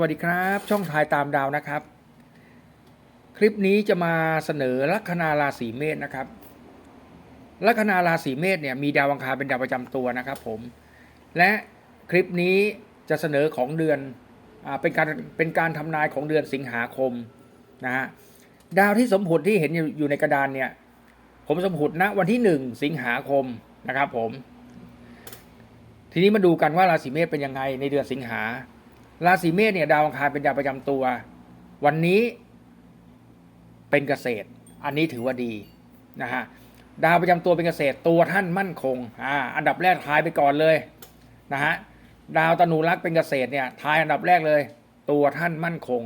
วัสดีครับ ช่องทายตามดาวนะครับ คลิปนี้จะมาเสนอลัคนาราศีเมษนะครับ ลัคนาราศีเมษเนี่ยมีดาวอังคารเป็นดาวประจำตัวนะครับผมและคลิปนี้จะเสนอของเดือนอาเป็นการเป็นการทำนายของเดือนสิงหาคมนะฮะดาวที่สมผุดที่เห็นอยู่ในกระดานเนี่ยผมสมผุดณวันที่หนึ่งสิงหาคมนะครับผม ทีนี้มาดูกันว่าราศีเมษเป็นยังไงในเดือนสิงหา ราศีเมษเนี่ยดาวอังคารเป็นดาวประจำตัว วันนี้เป็นเกษตร อันนี้ถือว่าดีนะฮะดาวประจำตัวเป็นเกษตรตัวท่านมั่นคงอ่าอันดับแรกทายไปก่อนเลยนะฮะดาวตนูรักเป็นเกษตรเนี่ยทายอันดับแรกเลย ตัวท่านมั่นคง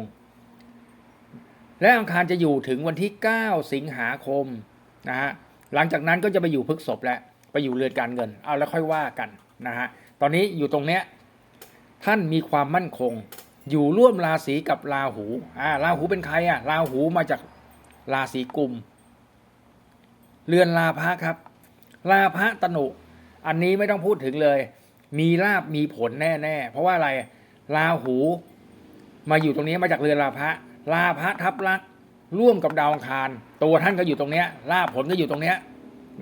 และอังคารจะอยู่ถึงวันที่ 9 สิงหาคมนะฮะหลังจากนั้นก็จะไปอยู่พฤกษภแล้วไปอยู่เรือนการเงิน เอาแล้วค่อยว่ากันนะฮะตอนนี้อยู่ตรงเนี้ย ท่านมีความมั่นคง อยู่ร่วมราศีกับราหูอ่าราหูเป็นใครอะราหูมาจากราศีกุมเรือนราพะครับราพะตนุ อันนี้ไม่ต้องพูดถึงเลย มีลาบมีผลแน่ๆ เพราะว่าอะไรราหู มาอยู่ตรงนี้มาจากเรือนราพะราพะทับลักร่วมกับดาวอังคาร ตัวท่านก็อยู่ตรงเนี้ยลาบผลก็อยู่ตรงเนี้ย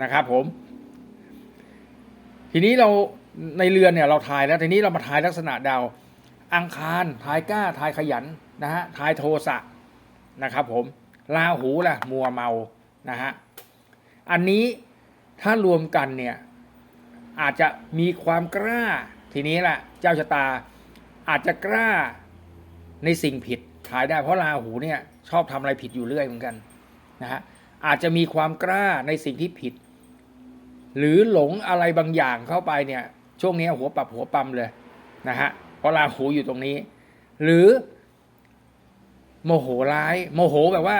นะครับ ผม ทีนี้เรา ในเรือนเนี่ยเราทายแล้วทีนี้เรามาทายลักษณะดาว อังคารทายกล้าทายขยันนะฮะทายโทสะนะครับผมราหูล่ะมัวเมานะฮะอันนี้ถ้ารวมกันเนี่ยอาจจะมีความกล้าทีนี้แหละเจ้าชะตาอาจจะกล้าในสิ่งผิดทายได้เพราะราหูเนี่ยชอบทำอะไรผิดอยู่เรื่อยเหมือนกันนะฮะอาจจะมีความกล้าในสิ่งที่ผิด หรือหลงอะไรบางอย่างเข้าไปเนี่ย ช่วงนี้หัวปรับหัวปั๊มเลยนะฮะเพราะราหูอยู่ตรงนี้ หรือ โมโหร้าย โมโหแบบว่า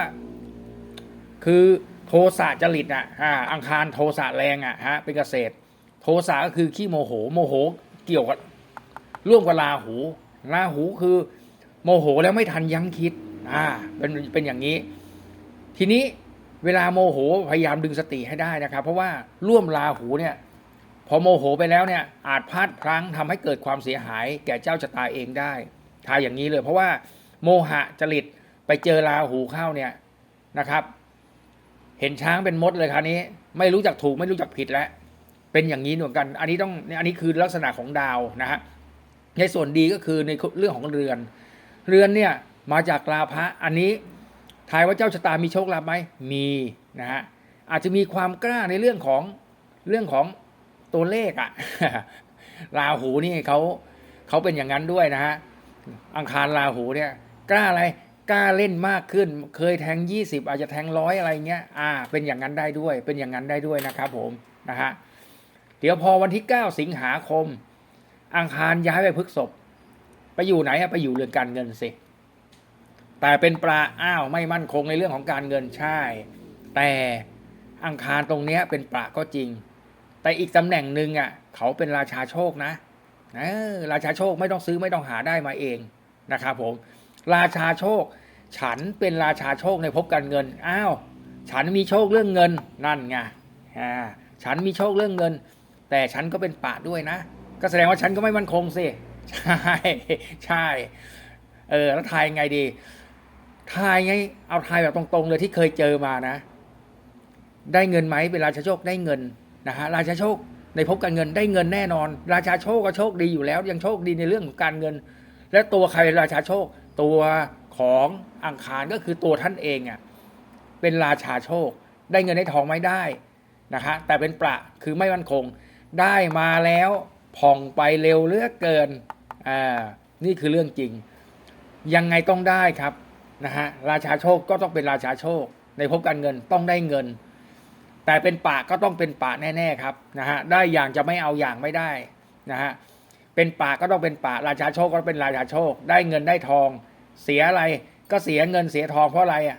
คือโทสะจริตอะอ่าอังคารโทสะแรงอะฮะเป็นเกษตร โทสะก็คือขี้โมโห โมโหเกี่ยวกับร่วมกับราหูราหูคือ โมโหแล้วไม่ทันยั้งคิด อ่า เป็นเป็นอย่างนี้ ทีนี้เวลาโมโหพยายามดึงสติให้ได้นะครับ เพราะว่าร่วมราหูเนี่ย พอโมโหไปแล้วเนี่ยอาจพลาดพลั้งทำให้เกิดความเสียหาย แก่เจ้าชะตาเองได้ทายอย่างนี้เลยเพราะว่าโมหะจริตไปเจอราหูเข้าเนี่ยนะครับ เห็นช้างเป็นมดเลยคราวนี้ ไม่รู้จักถูกไม่รู้จักผิดแล้วเป็นอย่างนี้เหมือนกัน อันนี้ต้องอันนี้คือลักษณะของดาวนะฮะในส่วนดีก็คือในเรื่องของเรือน เรือนเนี่ยมาจากราพะอันนี้ทายว่าเจ้าชะตามีโชคลาภไหมมีนะฮะอาจจะมีความกล้าในเรื่องของเรื่องของ ตัวเลขอะราหูนี่เขาเขาเป็นอย่างนั้นด้วยนะฮะอังคารราหูเนี่ยกล้าอะไรกล้าเล่นมากขึ้น เคยแทงยี่สิบอาจจะแทงร้อยอะไรเงี้ยอ่า เป็นอย่างนั้นได้ด้วย เป็นอย่างนั้นได้ด้วยนะครับผมนะฮะเดี๋ยวพอวันที่เก้าสิงหาคม อังคารย้ายไปพฤกษบไปอยู่ไหนอะไปอยู่เรือนการเงินสิแต่เป็นปลาอ้าวไม่มั่นคงในเรื่องของการเงินใช่ แต่อังคารตรงเนี้ยเป็นปลาก็จริง แต่อีกตำแหน่งหนึ่งอะเขาเป็นราชาโชคนะเออราชาโชคไม่ต้องซื้อไม่ต้องหาได้มาเองนะครับผม ราชาโชค ฉันเป็นราชาโชคในภพการเงินอ้าวฉันมีโชคเรื่องเงินนั่นไงอ่าฉันมีโชคเรื่องเงิน แต่ฉันก็เป็นป่าด้วยนะ ก็แสดงว่าฉันก็ไม่มั่นคงสิใช่ใช่เออแล้วทายไงดี ทายไง เอาทายแบบตรงๆเลยที่เคยเจอมานะ ได้เงินไหมเป็นราชาโชคได้เงิน นะฮะราชาโชคในภพการเงินได้เงินแน่นอน ราชาโชคก็โชคดีอยู่แล้ว ยังโชคดีในเรื่องของการเงิน และตัวใครราชาโชค ตัวของอังคารก็คือตัวท่านเองอะเป็นราชาโชค ได้เงินได้ทองไม่ได้นะฮะแต่เป็นประคือไม่มั่นคง ได้มาแล้วผ่องไปเร็วเลือเกินอ่านี่คือเรื่องจริง ยังไงต้องได้ครับนะฮะราชาโชคก็ต้องเป็นราชาโชค ในภพการเงินต้องได้เงิน แต่เป็นป่าก็ต้องเป็นป่าแน่ๆครับนะฮะได้อย่างจะไม่เอาอย่างไม่ได้นะฮะเป็นป่าก็ต้องเป็นป่าราชาโชคก็เป็นราชาโชค ได้เงินได้ทอง เสียอะไรก็เสียเงินเสียทองเพราะอะไรอะ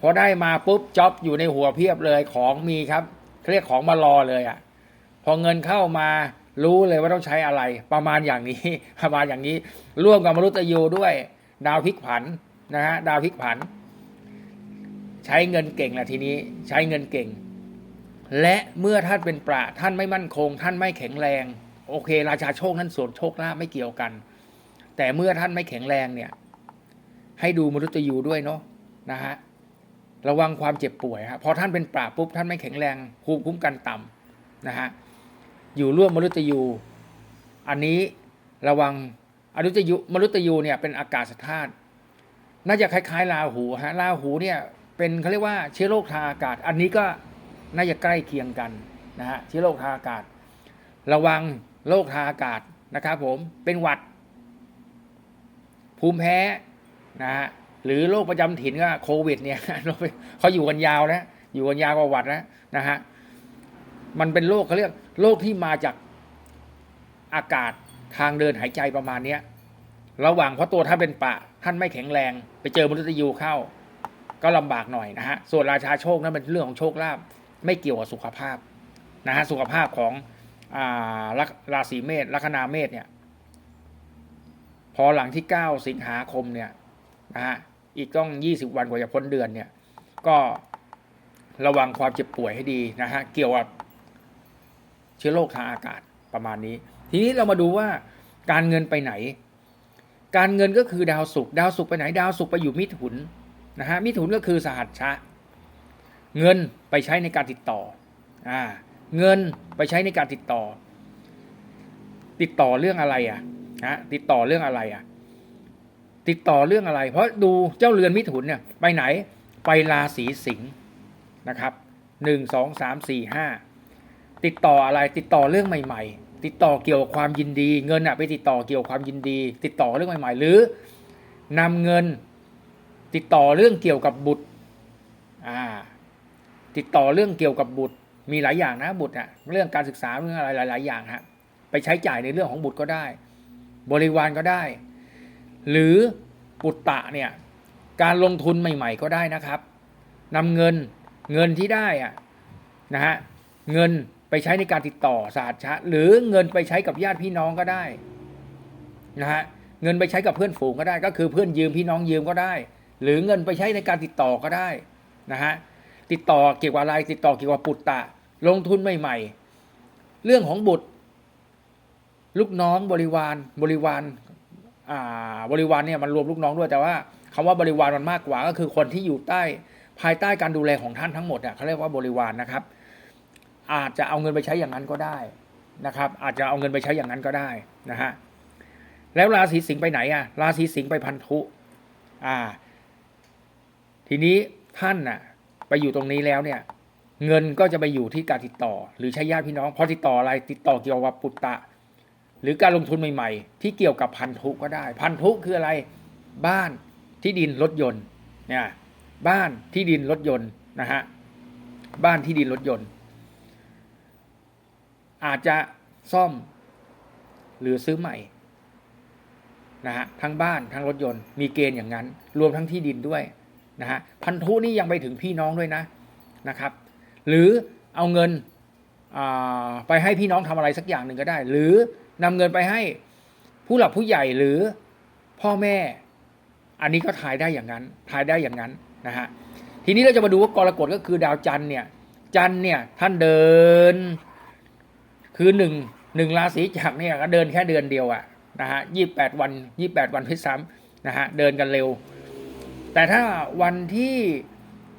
พอได้มาปุ๊บจ็อบอยู่ในหัวเพียบเลยของมีครับเรียกของมารอเลยอะพอเงินเข้ามารู้เลยว่าต้องใช้อะไร ประมาณอย่างนี้ประมาณอย่างนี้ ร่วมกับมรุตยูด้วย ดาวพิกผันนะฮะดาวพิกผัน ใช้เงินเก่งแหละทีนี้ใช้เงินเก่ง และเมื่อท่านเป็นประท่านไม่มั่นคง ท่านไม่แข็งแรง โอเค ราชาโชคนั้นส่วนโชคลาภไม่เกี่ยวกัน แต่เมื่อท่านไม่แข็งแรงเนี่ย ให้ดูมนุษย์ยูด้วยเนาะนะฮะระวังความเจ็บป่วยฮะพอท่านเป็นปราปุ๊บท่านไม่แข็งแรงภูมิคุ้มกันต่ำนะฮะอยู่ร่วมมนุษย์ยูอันนี้ระวังอนุษย์ยูมนุษย์ยูเนี่ยเป็นอากาศธาตุน่าจะคล้ายๆ ราหูฮะราหูเนี่ยเป็นเขาเรียกว่าเชื้อโรคทางอากาศ อันนี้ก็ น่าจะใกล้เคียงกันนะฮะเชื้อโรคทางอากาศ ระวังโรคทางอากาศนะครับผมเป็นหวัด ภูมิแพ้นะฮะหรือโรคประจำถิ่นก็โควิด เนี่ยเขาอยู่กันยาวนะอยู่กันยาวกว่าหวัดนะนะฮะมันเป็นโรคเขาเรียกโรคที่มาจากอากาศทางเดินหายใจประมาณเนี้ยระหว่างเพราะตัวท่านเป็นปะ ท่านไม่แข็งแรง ไปเจอมนุษย์ยูเข้า ก็ลำบากหน่อยนะฮะ ส่วนราชาโชคนั้นเป็นเรื่องของโชคลาภ ไม่เกี่ยวกับสุขภาพนะฮะสุขภาพของอาราศีเมษลัคนาเมษเนี่ย พอหลังที่ 9 สิงหาคมเนี่ยนะฮะอีกต้อง 20 วันกว่าจะพ้นเดือนเนี่ย ก็ระวังความเจ็บป่วยให้ดีนะฮะเกี่ยวกับเชื้อโรคทางอากาศประมาณนี้ ทีนี้เรามาดูว่าการเงินไปไหน การเงินก็คือดาวศุกร์ดาวศุกร์ไปไหน ดาวศุกร์ไปอยู่มิถุนนะฮะมิถุนก็คือสหัชชะ เงินไปใช้ในการติดต่ออ่าเงินไปใช้ในการติดต่อ ติดต่อเรื่องอะไรอะนะติดต่อเรื่องอะไรอะ ติดต่อเรื่องอะไร เพราะดูเจ้าเรือนมิถุนเนี่ยไปไหนไปราศีสิงห์นะครับหนึ่งสองสามสี่ห้าติดต่ออะไรติดต่อเรื่องใหม่ ๆ ติดต่อเกี่ยวกับความยินดี เงินอะไปติดต่อเกี่ยวกับความยินดี ติดต่อเรื่องใหม่ ๆ หรือนำเงิน ติดต่อเรื่องเกี่ยวกับบุตรอ่า ติดต่อเรื่องเกี่ยวกับบุตรมีหลายอย่างนะบุตรอะเรื่องการศึกษาเรื่องอะไรหลาย ๆ อย่างฮะไปใช้จ่ายในเรื่องของบุตรก็ได้ บริวารก็ได้ หรือปุตตะเนี่ยการลงทุนใหม่ ๆ ก็ได้นะครับนำเงินเงินที่ได้อะนะฮะเงินไปใช้ในการติดต่อสาธชะหรือเงินไปใช้กับญาติพี่น้องก็ได้นะฮะเงินไปใช้กับเพื่อนฝูงก็ได้ ก็คือเพื่อนยืมพี่น้องยืมก็ได้ หรือเงินไปใช้ในการติดต่อก็ได้นะฮะ ติดต่อเกี่ยวกับอะไร ติดต่อเกี่ยวกับปุตตะ ลงทุนใหม่ ๆ เรื่องของบุตร ลูกน้องบริวารบริวารอ่าบริวารเนี่ยมันรวมลูกน้องด้วยแต่ว่าคำว่าบริวารมันมากกว่าก็คือคนที่อยู่ใต้ภายใต้การดูแลของท่านทั้งหมดอะเขาเรียกว่าบริวารนะครับ อาจจะเอาเงินไปใช้อย่างนั้นก็ได้นะครับ อาจจะเอาเงินไปใช้อย่างนั้นก็ได้นะฮะแล้วราศีสิงห์ไปไหนอะราศีสิงห์ไปพันธุ อ่า ทีนี้ท่านน่ะ ไปอยู่ตรงนี้แล้วเนี่ย เงินก็จะไปอยู่ที่การติดต่อ หรือใช้ญาติพี่น้องพอติดต่ออะไรติดต่อเกี่ยวกับปุตตะ หรือการลงทุนใหม่ๆ ที่เกี่ยวกับพันธุก็ได้ พันธุคืออะไรบ้านที่ดินรถยนต์เนี่ยบ้านที่ดินรถยนต์นะฮะบ้านที่ดินรถยนต์ อาจจะซ่อมหรือซื้อใหม่นะฮะทั้งบ้านทั้งรถยนต์มีเกณฑ์อย่างนั้น รวมทั้งที่ดินด้วย นะฮะพันธุนี่ยังไปถึงพี่น้องด้วยนะนะครับ หรือเอาเงินไปให้พี่น้องทำอะไรสักอย่างหนึ่งก็ได้ หรือนำเงินไปให้ผู้หลักผู้ใหญ่หรือพ่อแม่ อันนี้ก็ทายได้อย่างนั้นทายได้อย่างนั้นนะฮะทีนี้เราจะมาดูว่ากรกฎก็คือดาวจันเนี่ยจันเนี่ยท่านเดิน คือหนึ่งหนึ่งราศีจักเนี่ยก็เดินแค่เดือนเดียวอะนะฮะยี่แปดวันยี่แปดวันพิซ้ำนะฮะเดินกันเร็ว แต่ถ้าวันที่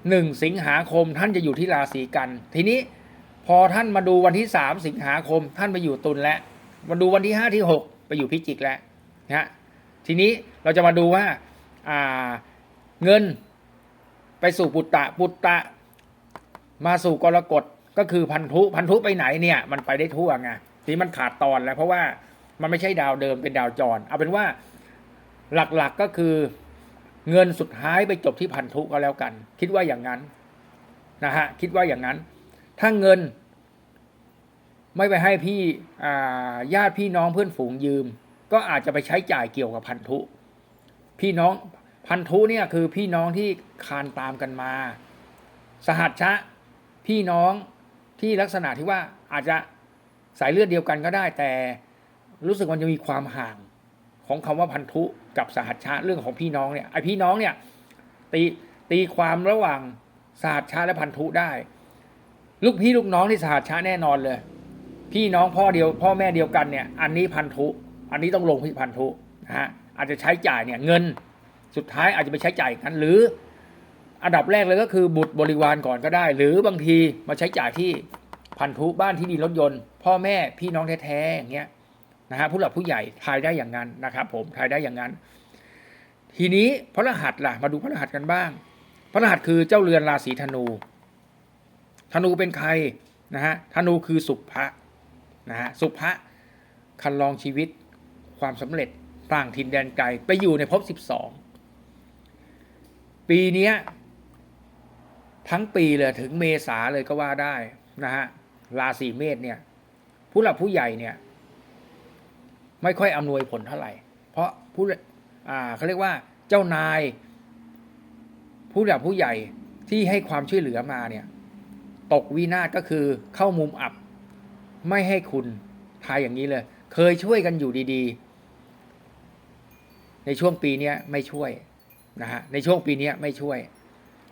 หนึ่งสิงหาคมท่านจะอยู่ที่ราศีกัน ทีนี้พอท่านมาดูวันที่สามสิงหาคมท่านไปอยู่ตุลแล้วมาดูวันที่ห้าที่หกไปอยู่พิจิกแล้วนะฮะทีนี้เราจะมาดูว่าอ่าเงินไปสู่ปุตตะปุตตะ มาสู่กรกฎก็คือพันธุพันธุไปไหนเนี่ย มันไปได้ทั่วไงทีมันขาดตอนแล้ว เพราะว่ามันไม่ใช่ดาวเดิมเป็นดาวจร เอาเป็นว่าหลักๆกก็คือ เงินสุดท้ายไปจบที่พันธุก็แล้วกัน คิดว่าอย่างนั้นนะฮะคิดว่าอย่างนั้น ถ้าเงิน ไม่ไปให้พี่ญาติพี่น้องเพื่อนฝูงยืม ก็อาจจะไปใช้จ่ายเกี่ยวกับพันธุ พี่น้องพันธุเนี่ยคือพี่น้องที่คานตามกันมา สหัชชะ พี่น้องที่ลักษณะที่ว่าอาจจะสายเลือดเดียวกันก็ได้ แต่รู้สึกมันจะมีความห่าง ของคำว่าพันธุกับสหัชชะเรื่องของพี่น้องเนี่ยไอพี่น้องเนี่ยตีตีความระหว่างสหัชชะและพันธุได้ ลูกพี่ลูกน้องที่สหัชชะแน่นอนเลย พี่น้องพ่อเดียวพ่อแม่เดียวกันเนี่ย อันนี้พันธุ อันนี้ต้องลงที่พันธุนะฮะอาจจะใช้จ่ายเนี่ยเงินสุดท้ายอาจจะไปใช้จ่ายอย่างนั้นหรืออันดับแรกเลยก็คือบุตรบริวารก่อนก็ได้ หรือบางทีมาใช้จ่ายที่พันธุบ้านที่ดินรถยนต์ พ่อแม่พี่น้องแท้ๆอย่างเงี้ย นะฮะผู้หลักผู้ใหญ่ทายได้อย่างนั้นนะครับ ผมทายได้อย่างนั้น ทีนี้พระรหัสล่ะ มาดูพระรหัสกันบ้าง พระรหัสคือเจ้าเรือนราศีธนู ธนูเป็นใครนะฮะธนูคือสุภะนะฮะสุภะคันลองชีวิตความสำเร็จต่างถิ่นแดนไกลไปอยู่ในภพสิบสองปีเนี้ทั้งปีเลยถึงเมษาเลยก็ว่าได้นะฮะราศีเมษเนี่ย ผู้หลักผู้ใหญ่เนี่ย ไม่ค่อยอำนวยผลเท่าไหร่ เพราะผู้อ่าเขาเรียกว่าเจ้านาย ผู้หลักผู้ใหญ่ที่ให้ความช่วยเหลือมาเนี่ย ตกวินาศก็คือเข้ามุมอับ ไม่ให้คุณทายอย่างนี้เลย เคยช่วยกันอยู่ดีๆ ในช่วงปีเนี้ยไม่ช่วยนะฮะในช่วงปีเนี้ยไม่ช่วย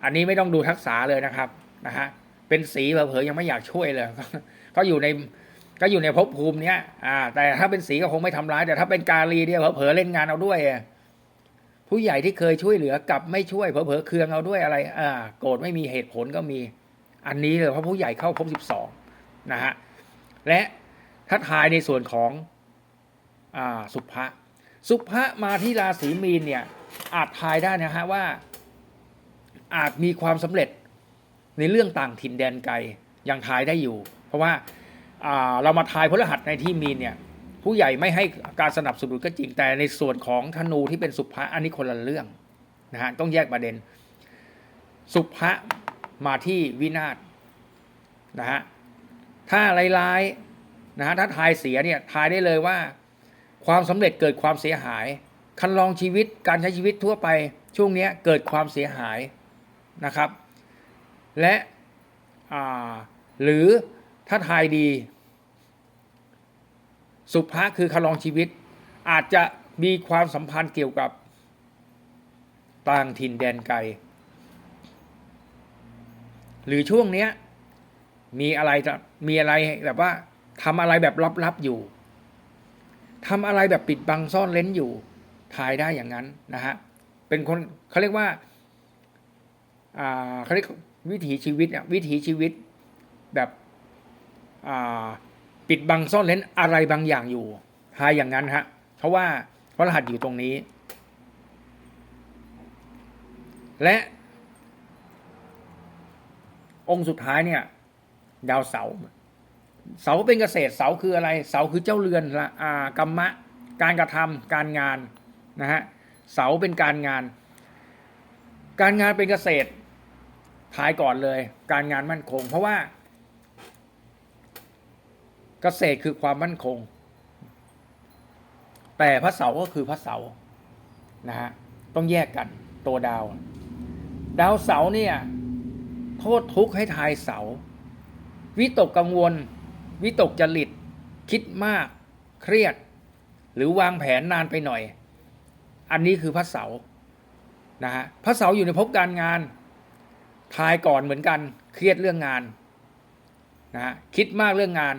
อันนี้ไม่ต้องดูทักษะเลยนะครับนะฮะเป็นสีเผลอๆยังไม่อยากช่วยเลย ก็อยู่ใน ก็อยู่ในภพภูมิเนี้ยอ่า แต่ถ้าเป็นสีก็คงไม่ทำร้าย แต่ถ้าเป็นกาลีเนี่ยเผลอเล่นงานเอาด้วยผู้ใหญ่ที่เคยช่วยเหลือกลับไม่ช่วยเผลอๆเคืองเอาด้วยอะไร อ่า โกรธไม่มีเหตุผลก็มี อันนี้เลยเพราะผู้ใหญ่เข้าภพสิบสองนะฮะและถ้าทายในส่วนของอ่าสุภะสุภะมาที่ราศีมีนเนี่ย อาจทายได้นะฮะว่า อาจมีความสำเร็จในเรื่องต่างถิ่นแดนไกลยังทายได้อยู่ เพราะว่า เรามาทายพฤหัสในที่มีนเนี่ยผู้ใหญ่ไม่ให้การสนับสนุนก็จริงแต่ในส่วนของธนูที่เป็นสุภะอันนี้คนละเรื่องนะฮะต้องแยกประเด็น สุภะมาที่วินาศนะฮะถ้าร้ายๆนะฮะถ้าทายเสียเนี่ยทายได้เลยว่า ความสำเร็จเกิดความเสียหาย คันลองชีวิตการใช้ชีวิตทั่วไปช่วงเนี้ยเกิดความเสียหายนะครับ และหรือ ถ้าทายดี สุภะคือคลองชีวิต อาจจะมีความสัมพันธ์เกี่ยวกับต่างถิ่นแดนไกล หรือช่วงเนี้ย มีอะไรจะมีอะไรแบบว่าทำอะไรแบบลับๆอยู่ทำอะไรแบบปิดบังซ่อนเล้นอยู่ทายได้อย่างนั้นนะฮะเป็นคนเขาเรียกว่าอ่าเขาเรียกวิถีชีวิตอะวิถีชีวิตแบบ ปิดบังซ่อนเล้นอะไรบางอย่างอยู่ทายอย่างนั้นฮะ เพราะว่าพระรหัสอยู่ตรงนี้ และองค์สุดท้ายเนี่ยดาวเสา เสาเป็นเกษตรเสาคืออะไร เสาคือเจ้าเรือนละอากรรมะ การกระทำการงานนะฮะเสาเป็นการงาน การงานเป็นเกษตรทายก่อนเลย การงานมั่นคง เพราะว่า เกษตรคือความมั่นคง แต่พระเสาก็คือพระเสานะฮะต้องแยกกันตัวดาว ดาวเสาเนี่ยโทษทุกข์ให้ทายเสา วิตกกังวล วิตกจริต คิดมาก เครียด หรือวางแผนนานไปหน่อย อันนี้คือพระเสานะฮะพระเสาอยู่ในภพการงานทายก่อนเหมือนกัน เครียดเรื่องงานนะฮะคิดมากเรื่องงาน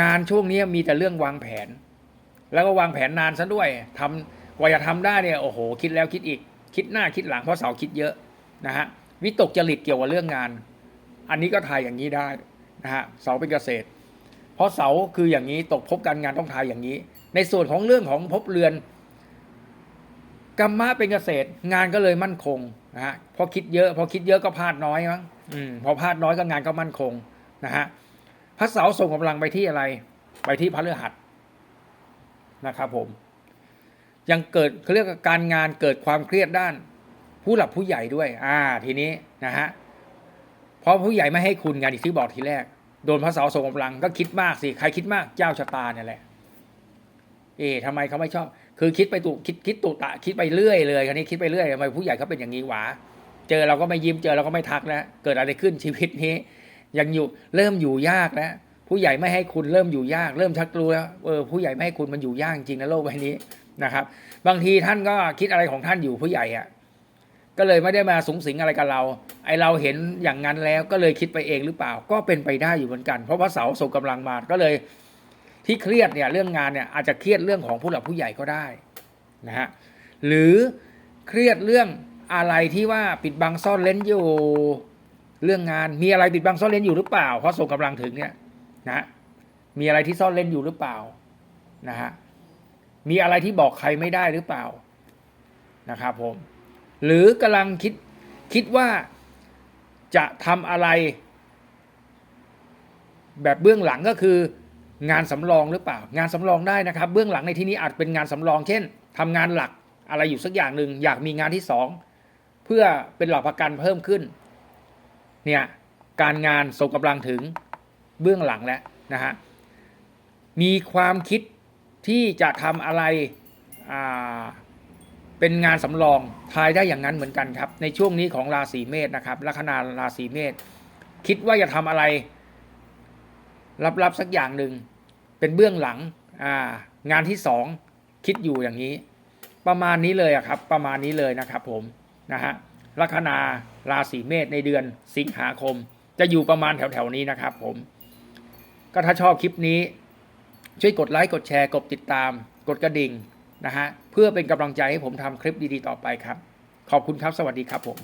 งานช่วงนี้มีแต่เรื่องวางแผน แล้วก็วางแผนนานซะด้วยทำกว่าจะทำได้เนี่ยโอ้โห คิดแล้วคิดอีก คิดหน้าคิดหลังเพราะเสาคิดเยอะนะฮะวิตกจริตเกี่ยวกับเรื่องงาน อันนี้ก็ทายอย่างนี้ได้นะฮะเสาเป็นเกษตร เพราะเสาคืออย่างนี้ตกภพการงานต้องทายอย่างนี้ ในส่วนของเรื่องของภพเรือนกรรมะเป็นเกษตร งานก็เลยมั่นคงนะฮะพอคิดเยอะ พอคิดเยอะก็พลาดน้อยมั้งอืมพอพลาดน้อยก็งานก็มั่นคงนะฮะ พระเสาส่งกำลังไปที่อะไร ไปที่พระฤหัสนะครับผม ยังเกิดเขาเรียกการงานเกิดความเครียดด้าน ผู้หลักผู้ใหญ่ด้วย อ่า ทีนี้นะฮะเพราะผู้ใหญ่ไม่ให้คุณงานอีกที่บอกทีแรก โดนพระเสาส่งกำลังก็คิดมากสิใครคิดมากเจ้าชะตาเนี่ยแหละ เอ๊ะทำไมเขาไม่ชอบ คือคิดไปตุคิดคิดตุตะ คิดไปเรื่อยเลยคันนี้คิดไปเรื่อยทำไมผู้ใหญ่เขาเป็นอย่างนี้หวาเจอเราก็ไม่ยิ้มเจอเราก็ไม่ทักแล้วเกิดอะไรขึ้นชีวิตนี้ ยังอยู่เริ่มอยู่ยากแล้วผู้ใหญ่ไม่ให้คุณเริ่มอยู่ยาก เริ่มชักรู้แล้วเออผู้ใหญ่ไม่ให้คุณมันอยู่ยากจริงนะโลกใบนี้นะครับ บางทีท่านก็คิดอะไรของท่านอยู่ผู้ใหญ่อะก็เลยไม่ได้มาสูงสิงอะไรกับเรา ไอเราเห็นอย่างนั้นแล้วก็เลยคิดไปเองหรือเปล่า ก็เป็นไปได้อยู่เหมือนกัน เพราะพระเสาส่งกำลังมาก็เลยที่เครียดเนี่ยเรื่องงานเนี่ยอาจจะเครียดเรื่องของผู้หลักผู้ใหญ่ก็ได้นะฮะหรือเครียดเรื่องอะไรที่ว่าปิดบังซ่อนเล้นอยู่ เรื่องงานมีอะไรปิดบังซ่อนเล้นอยู่หรือเปล่า เพราะส่งกำลังถึงเนี่ยนะมีอะไรที่ซ่อนเล้นอยู่หรือเปล่านะฮะมีอะไรที่บอกใครไม่ได้หรือเปล่านะครับผม หรือกำลังคิดคิดว่าจะทำอะไร แบบเบื้องหลังก็คืองานสำรองหรือเปล่า งานสำรองได้นะครับ เบื้องหลังในที่นี้อาจเป็นงานสำรอง เช่นทำงานหลักอะไรอยู่สักอย่างหนึ่งอยากมีงานที่สองเพื่อเป็นหลักประกันเพิ่มขึ้น เนี่ยการงานส่งกำลังถึงเบื้องหลังแล้วนะฮะมีความคิดที่จะทำอะไรเป็นงานสำรองทายได้อย่างนั้นเหมือนกันครับ ในช่วงนี้ของราศีเมษนะครับลัคนาราศีเมษคิดว่าจะทำอะไรลับๆสักอย่างหนึ่งเป็นเบื้องหลังางานที่สองคิดอยู่อย่างนี้ ประมาณนี้เลยครับ ประมาณนี้เลยนะครับผมนะฮะ ลัคนาราศีเมษในเดือนสิงหาคม จะอยู่ประมาณแถวๆนี้นะครับผม ก็ถ้าชอบคลิปนี้ ช่วยกดไลค์กดแชร์กดติดตาม กดกระดิ่งนะฮะเพื่อเป็นกำลังใจให้ผมทำคลิปดีๆต่อไปครับ ขอบคุณครับสวัสดีครับผม